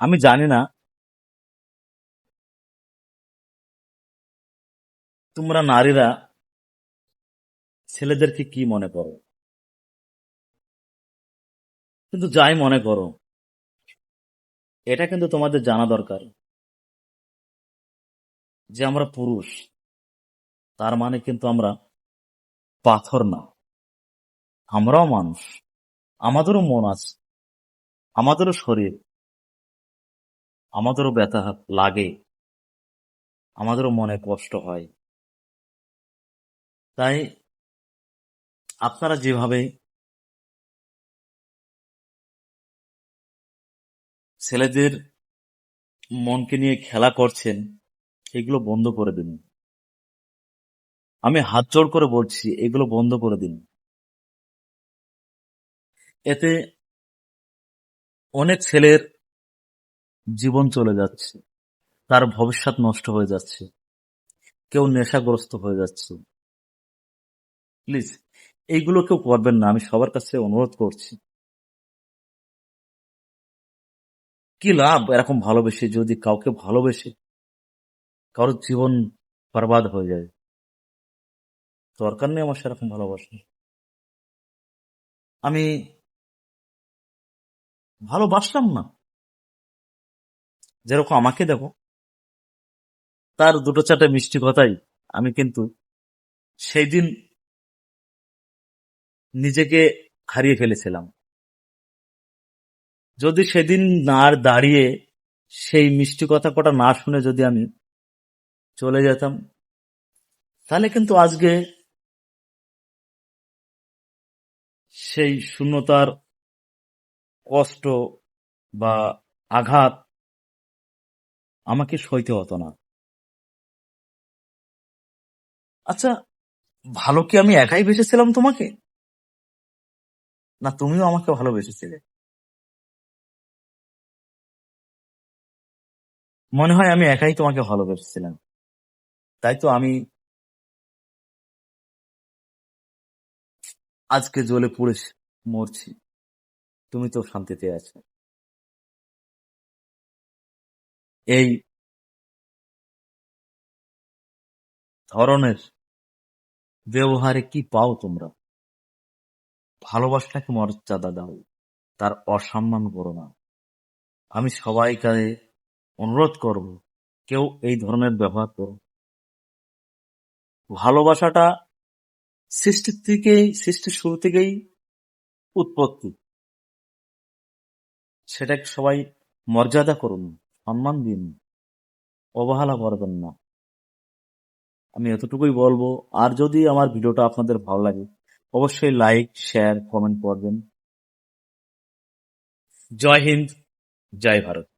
আমি জানি না। তোমরা নারীরা ছেলেদেরকে কি মনে করো? কিন্তু যাই মনে করো, এটা কিন্তু তোমাদের জানা দরকার যে আমরা পুরুষ, তার মানে কিন্তু আমরা পাথর না। আমরাও মানুষ, আমাদেরও মন আছে, আমাদেরও শরীর আমাদেরও ব্যথা লাগে, আমাদেরও মনে কষ্ট হয়। তাই আপনারা যেভাবে ছেলেদের মনকে নিয়ে খেলা করছেন, এগুলো বন্ধ করে দিন। আমি হাত জোড় করে বলছি, এগুলো বন্ধ করে দিন। এতে অনেক ছেলের জীবন চলে যাচ্ছে। তার ভবিষ্যৎ নষ্ট হয়ে যাচ্ছে। কেউ নেশাগ্রস্ত হয়ে যাচ্ছে। প্লিজ, এইগুলো কেউ করবেন না। আমি সবার কাছে অনুরোধ করছি। কি লাভ এরকম ভালোবেসে যদি কাউকে ভালোবেসে কারোর জীবন বরবাদ হয়ে যায়? দরকার নেই আমার সেরকম ভালোবাসা। আমি ভালোবাসলাম না। যেরকম আমাকে দেখো, তার দুটো চারটে মিষ্টি কথাই আমি কিন্তু সেই দিন নিজেকে হারিয়ে ফেলেছিলাম। যদি সেদিন না দাঁড়িয়ে সেই মিষ্টি কথা কটা না শুনে যদি আমি চলে যেতাম, তাহলে কিন্তু আজকে সেই শূন্যতার কষ্ট বা আঘাত আমাকে সইতে হতো না। আচ্ছা ভালো কি আমি একাই বেসেছিলাম তোমাকে? না, তুমিও আমাকে ভালোবেসেছিলে। মনে হয় আমি একাই তোমাকে ভালোবেসেছিলাম। তাই তো আমি আজকে জ্বলে পুড়ে মরছি। তুমি তো শান্তিতে আছো। এই ধরনের ব্যবহারে কি পাও তোমরা? ভালোবাসাটাকে মর্যাদা দাও, তার অসম্মান করো না। আমি সবাইকে অনুরোধ করব, কেউ এই ধরনের ব্যবহার করো। ভালোবাসাটা সৃষ্টির থেকেই, সৃষ্টির শুরু থেকেই উৎপত্তি। সেটাকে সবাই মর্যাদা করুন। সম্মান দিন, অবহেলা করবেন না। আমি এতটুকুই বলব, আর যদি আমার ভিডিওটা আপনাদের ভালো লাগে, অবশ্যই লাইক শেয়ার কমেন্ট করবেন। জয় হিন্দ, জয় ভারত।